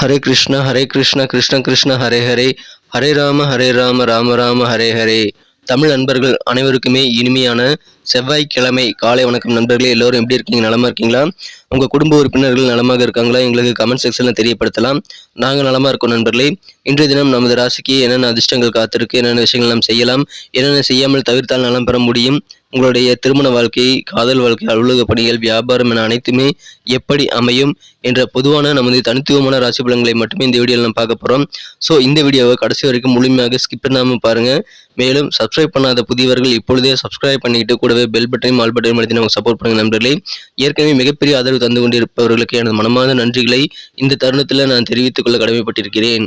ஹரே கிருஷ்ண ஹரே கிருஷ்ண கிருஷ்ண கிருஷ்ண ஹரே ஹரே. ஹரே ராம ஹரே ராம ராம ராம ஹரே ஹரே. தமிழ் நண்பர்கள் அனைவருக்குமே இனிமையான செவ்வாய்க்கிழமை காலை வணக்கம் நண்பர்களே. எல்லோரும் எப்படி இருக்கீங்க? நலமா இருக்கீங்களா? உங்க குடும்ப உறுப்பினர்கள் நலமாக இருக்காங்களா? எங்களுக்கு கமெண்ட் செக்ஷன்ல தெரியப்படுத்தலாம். நாங்கள் நலமா இருக்கோம் நண்பர்களே. இன்றைய தினம் நமது ராசிக்கு என்னென்ன அதிர்ஷ்டங்கள் காத்திருக்கு? என்னென்ன விஷயங்கள் நாம் செய்யலாம்? என்னென்ன செய்யாமல் தவிர்த்தால் நலம் பெற முடியும்? உங்களுடைய திருமண வாழ்க்கை காதல் வாழ்க்கை அலுவலக பணிகள் வியாபாரம் என அனைத்துமே எப்படி அமையும் என்ற பொதுவான நமது தனித்துவமான ராசி பலன்களை மட்டுமே இந்த வீடியோவில் நம்ம பார்க்க போகிறோம் ஸோ இந்த வீடியோவை கடைசி வரைக்கும் முழுமையாக ஸ்கிப் பண்ணாமல் பாருங்கள் மேலும் சப்ஸ்கிரைப் பண்ணாத புதியவர்கள் இப்பொழுதே சப்ஸ்கிரைப் பண்ணிட்டு கூடவே பெல் பட்டனையும் ஆல் பட்டனையும் அழுத்தி நமக்கு சப்போர்ட் பண்ணுங்க நண்பர்களே. ஏற்கனவே மிகப்பெரிய ஆதரவு தந்து கொண்டிருப்பவர்களுக்கு எனது மனமார்ந்த நன்றிகளை இந்த தருணத்தில் நான் தெரிவித்துக் கொள்ள கடமைப்பட்டிருக்கிறேன்.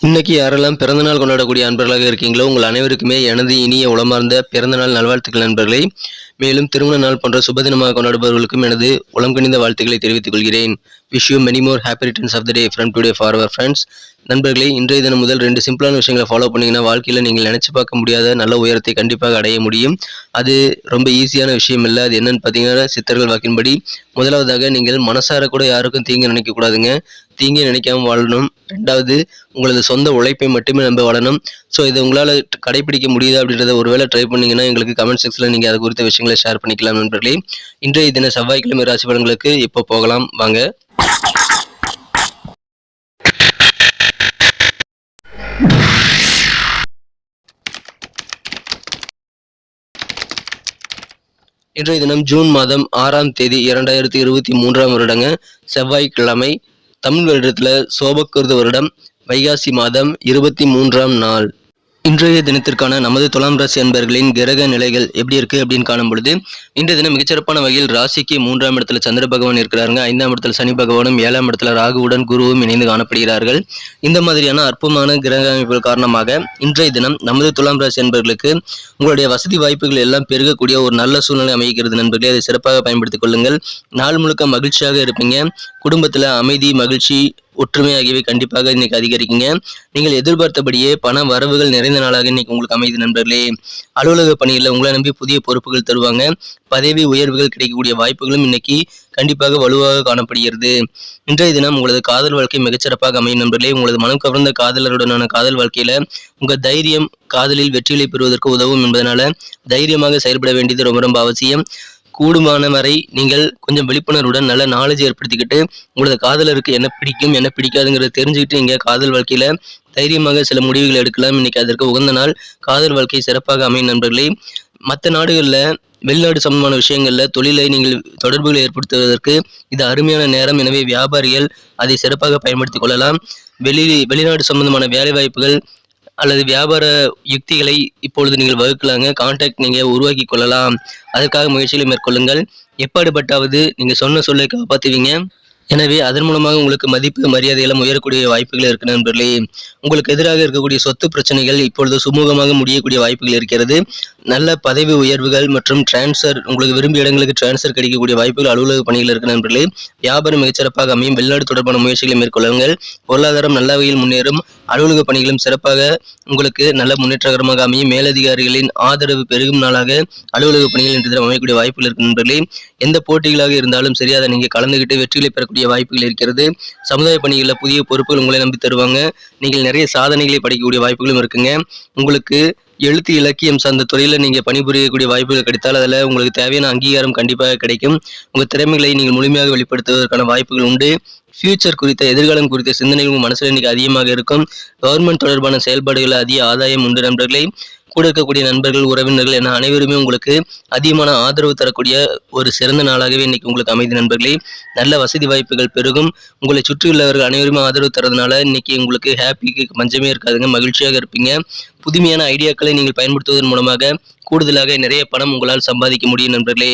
இன்னைக்கு யாரெல்லாம் பிறந்தநாள் கொண்டாடக்கூடிய அன்பர்களாக இருக்கீங்களோ உங்கள் அனைவருக்குமே எனது இனிய உளமார்ந்த பிறந்தநாள் நல்வாழ்த்துக்கள் நண்பர்களே மேலும் திருமண நாள் போன்ற சுபதினமாக கொண்டாடுபவர்களுக்கும் எனது உளம் கணிந்த வாழ்த்துக்களை தெரிவித்துக் கொள்கிறேன். Wish you many more happy returns of the day from today for our friends நண்பர்களே இன்றைய தினம் முதல் ரெண்டு சிம்பிளான விஷயங்களை ஃபாலோ பண்ணிங்கன்னா வாழ்க்கையில் நீங்கள் நினச்சி பார்க்க முடியாத நல்ல உயரத்தை கண்டிப்பாக அடைய முடியும். அது ரொம்ப ஈஸியான விஷயம் இல்லை அது என்னன்னு பார்த்தீங்கன்னா சித்தர்கள் வாக்கின்படி முதலாவதாக நீங்கள் மனசார கூட யாருக்கும் தீங்கு நினைக்கக்கூடாதுங்க தீங்கு நினைக்காம வாழணும். ரெண்டாவது உங்களது சொந்த உழைப்பை மட்டுமே நம்ப வாழணும் ஸோ இதை உங்களால் கடைபிடிக்க முடியுதா அப்படின்றத ஒருவேளை ட்ரை பண்ணீங்கன்னா எங்களுக்கு கமெண்ட் செக்ஷனில் நீங்கள் அது குறித்த விஷயங்களை ஷேர் பண்ணிக்கலாம் நண்பர்களே. இன்றைய தின செவ்வாய்க்கிழமை ராசி பலன்களுக்கு இப்போ போகலாம். வாங்க. இன்றைய தினம் ஜூன் மாதம் ஆறாம் தேதி இரண்டாயிரத்தி இருபத்தி மூன்றாம் வருடங்க. செவ்வாய்க்கிழமை தமிழ் வருடத்தில் சோபக்கிருத வருடம். வைகாசி மாதம் இருபத்தி மூன்றாம் நாள். இன்றைய தினத்திற்கான நமது துலாம் ராசி அன்பர்களின் கிரக நிலைகள் எப்படி இருக்கு அப்படின்னு காணும் பொழுது இன்றைய தினம் மிகச்சிறப்பான வகையில் ராசிக்கு மூன்றாம் இடத்துல சந்திர பகவான் இருக்கிறாருங்க. ஐந்தாம் இடத்துல சனி பகவானும் ஏழாம் இடத்துல ராகுவுடன் குருவும் இணைந்து காணப்படுகிறார்கள். இந்த மாதிரியான அற்புதமான கிரக அமைப்புகள் காரணமாக இன்றைய தினம் நமது துலாம் ராசி அன்பர்களுக்கு உங்களுடைய வசதி வாய்ப்புகள் எல்லாம் பெருகக்கூடிய ஒரு நல்ல சூழ்நிலை அமைகிறது நண்பர்களே. அதை சிறப்பாக பயன்படுத்திக் கொள்ளுங்கள். நாள் முழுக்க மகிழ்ச்சியாக இருப்பீங்க. குடும்பத்தில் அமைதி மகிழ்ச்சி ஒற்றுமை ஆகியவை கண்டிப்பாக இன்னைக்கு அதிகரிக்குங்க. நீங்கள் எதிர்பார்த்தபடியே பண வரவுகள் நிறைந்த நாளாக இன்னைக்கு உங்களுக்கு அமைதி நண்பர்களே. அலுவலக பணிகளில் உங்களை நம்பி புதிய பொறுப்புகள் தருவாங்க. பதவி உயர்வுகள் கிடைக்கக்கூடிய வாய்ப்புகளும் இன்னைக்கு கண்டிப்பாக வலுவாக காணப்படுகிறது. இன்றைய தினம் உங்களது காதல் வாழ்க்கை மிகச்சிறப்பாக அமையும் நண்பர்களே. உங்களது மனம் கவர்ந்த காதலருடனான காதல் வாழ்க்கையில உங்க தைரியம் காதலில் வெற்றிகளை பெறுவதற்கு உதவும் என்பதனால தைரியமாக செயல்பட வேண்டியது ரொம்ப ரொம்ப அவசியம். கூடுமான வரை நீங்கள் கொஞ்சம் விழிப்புணர்வுடன் நல்ல நாலேஜ் ஏற்படுத்திக்கிட்டு உங்களது காதலருக்கு என்ன பிடிக்கும் என்ன பிடிக்காதுங்கிறத தெரிஞ்சுக்கிட்டு நீங்கள் காதல் வாழ்க்கையில் தைரியமாக சில முடிவுகள் எடுக்கலாம். இன்னைக்கு அதற்கு உகந்த நாள் காதல் வாழ்க்கை சிறப்பாக அமையும் நண்பர்களே. மற்ற நாடுகளில் வெளிநாடு சம்பந்தமான விஷயங்களில் தொழிலை நீங்கள் தொடர்புகளை ஏற்படுத்துவதற்கு இது அருமையான நேரம். எனவே வியாபாரிகள் அதை சிறப்பாக பயன்படுத்திக் கொள்ளலாம். வெளி வெளிநாடு சம்பந்தமான வேலை வாய்ப்புகள் அல்லது வியாபார யுக்திகளை இப்பொழுது நீங்கள் வகுக்கலாங்க. கான்டாக்ட் நீங்கள் உருவாக்கி கொள்ளலாம். அதற்காக முயற்சிகளை மேற்கொள்ளுங்கள். எப்பாடுபட்டாவது நீங்கள் சொன்ன சொல்லை காப்பாற்றுவீங்க எனவே அதன் மூலமாக உங்களுக்கு மதிப்பு மரியாதையெல்லாம் உயரக்கூடிய வாய்ப்புகள் இருக்கு நண்பர்களே. உங்களுக்கு எதிராக இருக்கக்கூடிய சொத்து பிரச்சனைகள் இப்பொழுது சுமூகமாக முடியக்கூடிய வாய்ப்புகள் இருக்கிறது. நல்ல பதவி உயர்வுகள் மற்றும் டிரான்ஸ்ஃபர் உங்களுக்கு விரும்பிய இடங்களுக்கு டிரான்ஸ்ஃபர் கிடைக்கக்கூடிய வாய்ப்புகள் அலுவலக பணிகள் இருக்கு நண்பர்களே. வியாபாரம் மிகச்சிறப்பாக அமையும். வெளிநாடு தொடர்பான முயற்சிகளை மேற்கொள்ளுங்கள். பொருளாதாரம் நல்ல வகையில் முன்னேறும். அலுவலக பணிகளும் சிறப்பாக உங்களுக்கு நல்ல முன்னேற்றகரமாக அமையும். மேலதிகாரிகளின் ஆதரவு பெருகும் நாளாக அலுவலக பணிகள் இன்று தினம் அமையக்கூடிய வாய்ப்புகள் இருக்கு நண்பர்களே. எந்த போட்டிகளாக இருந்தாலும் சரி அதை நீங்கள் கலந்துக்கிட்டு வெற்றிகளை பெறக்கூடிய வாய்ப்புகள் இருக்கிறது. சமுதாய பணிகளில் புதிய பொறுப்புகள் உங்களை நம்பி தருவாங்க. நீங்கள் நிறைய சாதனைகளை படிக்கக்கூடிய வாய்ப்புகளும் இருக்குங்க. உங்களுக்கு எழுத்து இலக்கியம் சார்ந்த துறையில் நீங்கள் பணிபுரியக்கூடிய வாய்ப்புகள் கிடைத்தால் அதில் உங்களுக்கு தேவையான அங்கீகாரம் கண்டிப்பாக கிடைக்கும். உங்கள் திறமைகளை நீங்கள் முழுமையாக வெளிப்படுத்துவதற்கான வாய்ப்புகள் உண்டு. ஃபியூச்சர் குறித்த எதிர்காலம் குறித்த சிந்தனைகள் உங்கள் மனசில் இன்றைக்கி அதிகமாக இருக்கும். கவர்மெண்ட் தொடர்பான செயல்பாடுகளில் அதிக ஆதாயம் உண்டு நண்பர்களே. கூட இருக்கக்கூடிய நண்பர்கள் உறவினர்கள் என அனைவருமே உங்களுக்கு அதிகமான ஆதரவு தரக்கூடிய ஒரு சிறந்த நாளாகவே இன்னைக்கு உங்களுக்கு அமைதி நண்பர்களே. நல்ல வசதி வாய்ப்புகள் பெருகும். உங்களை சுற்றியுள்ளவர்கள் அனைவருமே ஆதரவு தரதுனால இன்னைக்கு உங்களுக்கு ஹாப்பிக்கு பஞ்சமே இருக்காதுங்க மகிழ்ச்சியாக இருப்பீங்க. புதுமையான ஐடியாக்களை நீங்கள் பயன்படுத்துவதன் மூலமாக கூடுதலாக நிறைய பணம் உங்களால் சம்பாதிக்க முடியும் நண்பர்களே.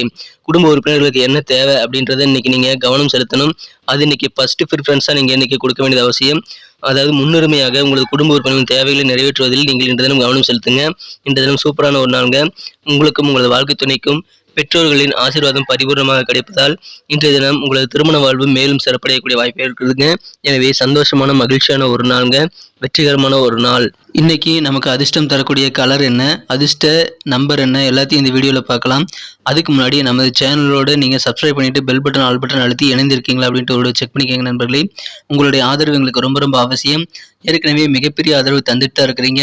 குடும்ப உறுப்பினர்களுக்கு என்ன தேவை அப்படின்றத இன்னைக்கு நீங்கள் கவனம் செலுத்தணும். அது இன்னைக்கு ஃபர்ஸ்ட் ப்ரிஃபரன்ஸாக நீங்கள் இன்னைக்கு கொடுக்க வேண்டியது அவசியம். அதாவது முன்னுரிமையாக உங்களது குடும்ப உறுப்பினர்களின் தேவைகளை நிறைவேற்றுவதில் நீங்கள் இன்று தினம் கவனம் செலுத்துங்க. இன்று தினம் சூப்பரான ஒரு நாளுங்க. உங்களுக்கும் உங்களது வாழ்க்கை துணைக்கும் பெற்றோர்களின் ஆசீர்வாதம் பரிபூர்ணமாக கிடைப்பதால் இன்றைய தினம் உங்களது திருமண வாழ்வு மேலும் சிறப்படையக்கூடிய வாய்ப்பு இருக்குதுங்க எனவே சந்தோஷமான மகிழ்ச்சியான ஒரு நாளுங்க. வெற்றிகரமான ஒரு நாள். இன்னைக்கு நமக்கு அதிர்ஷ்டம் தரக்கூடிய கலர் என்ன அதிர்ஷ்ட நம்பர் என்ன எல்லாத்தையும் இந்த வீடியோவில் பார்க்கலாம். அதுக்கு முன்னாடி நமது சேனலோடு நீங்கள் சப்ஸ்கிரைப் பண்ணிட்டு பெல் பட்டன் ஆல் பட்டன் அழுத்தி இணைந்திருக்கீங்களா அப்படின்ட்டு ஒரு செக் பண்ணிக்கோங்க நண்பர்களே. உங்களுடைய ஆதரவு எங்களுக்கு ரொம்ப ரொம்ப அவசியம். ஏற்கனவே மிகப்பெரிய ஆதரவு தந்துட்டு தான் இருக்கிறீங்க.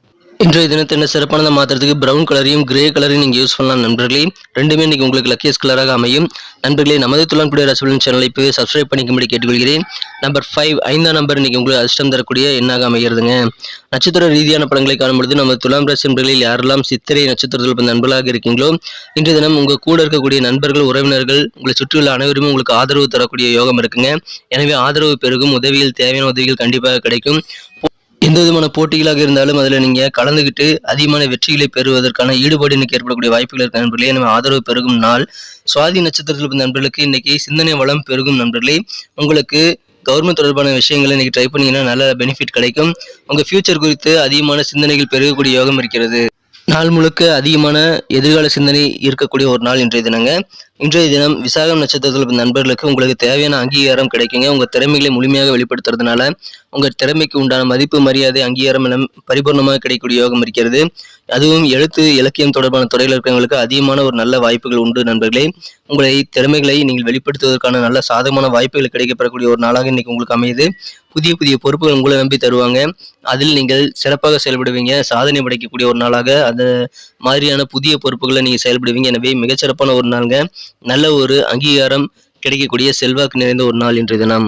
இன்றைய தினத்தை என்ன சிறப்பானதை மாற்றுறதுக்கு ப்ரௌன் கலரையும் கிரே கலரையும் நீங்கள் யூஸ் பண்ணலாம் நண்பர்களே. ரெண்டுமே இன்னைக்கு உங்களுக்கு லக்கியஸ் கலராக அமையும். நண்பர்களே நமது துளான்புடைய ரசபலன் சேனலை இப்போ சப்ஸ்கிரைப் பண்ணிக்கும்படி கேட்டுக்கொள்கிறேன். நம்பர் ஃபைவ் ஐந்தாம் நம்பர் இன்னைக்கு உங்களுக்கு அதிர்ஷ்டம் தரக்கூடிய எண்ணாக அமைகிறதுங்க. நட்சத்திர ரீதியான படங்களை காணும்பொழுது நம்ம துலாம் ராசி நண்பர்களில் யாரெல்லாம் சித்திரை நட்சத்திரத்தில் பிறந்த நண்பர்களாக இருக்கீங்களோ இன்றைய தினம் உங்கள் கூட இருக்கக்கூடிய நண்பர்கள் உறவினர்கள் உங்களை சுற்றியுள்ள அனைவருமே உங்களுக்கு ஆதரவு தரக்கூடிய யோகம் இருக்குங்க. எனவே ஆதரவு பெருகும் உதவிகள் தேவையான உதவிகள் கண்டிப்பாக கிடைக்கும். எந்த விதமான போட்டிகளாக இருந்தாலும் அதில் நீங்கள் கலந்துக்கிட்டு அதிகமான வெற்றிகளை பெறுவதற்கான ஈடுபாடு இன்னைக்கு ஏற்படக்கூடிய வாய்ப்புகள் இருக்க நண்பர்களே. நம்ம ஆதரவு பெருகும் நாள். சுவாதி நட்சத்திரத்தில் நண்பர்களுக்கு இன்னைக்கு சிந்தனை வளம் பெருகும் நண்பர்களே. உங்களுக்கு கவர்மெண்ட் தொடர்பான விஷயங்களை இன்றைக்கி ட்ரை பண்ணிங்கன்னா நல்ல பெனிஃபிட் கிடைக்கும். உங்கள் ஃபியூச்சர் குறித்து அதிகமான சிந்தனைகள் பெருகக்கூடிய யோகம் இருக்கிறது. நாள் முழுக்க அதிகமான எதிர்கால சிந்தனை இருக்கக்கூடிய ஒரு நாள் இன்றைய தினங்க. இன்றைய தினம் விசாகம் நட்சத்திரத்தில் நண்பர்களுக்கு உங்களுக்கு தேவையான அங்கீகாரம் கிடைக்குங்க. உங்கள் திறமைகளை முழுமையாக வெளிப்படுத்துறதுனால உங்கள் திறமைக்கு உண்டான மதிப்பு மரியாதை அங்கீகாரம் என பரிபூர்ணமாக கிடைக்கக்கூடிய யோகம் இருக்கிறது. அதுவும் எழுத்து இலக்கியம் தொடர்பான துறையில் இருக்கிறவங்களுக்கு அதிகமான ஒரு நல்ல வாய்ப்புகள் உண்டு நண்பர்களே. உங்களை திறமைகளை நீங்கள் வெளிப்படுத்துவதற்கான நல்ல சாதகமான வாய்ப்புகள் கிடைக்கப்பெறக்கூடிய ஒரு நாளாக இன்னைக்கு உங்களுக்கு அமையுது. புதிய புதிய பொறுப்புகள் உங்களை நம்பி தருவாங்க. அதில் நீங்கள் சிறப்பாக செயல்படுவீங்க. சாதனை படைக்கக்கூடிய ஒரு நாளாக அந்த மாதிரியான புதிய பொறுப்புகளை நீங்கள் செயல்படுவீங்க. எனவே மிகச்சிறப்பான ஒரு நாளுங்க. நல்ல ஒரு அங்கீகாரம் கிடைக்கக்கூடிய செல்வாக்கு நிறைந்த ஒரு நாள் இன்றைய தினம்.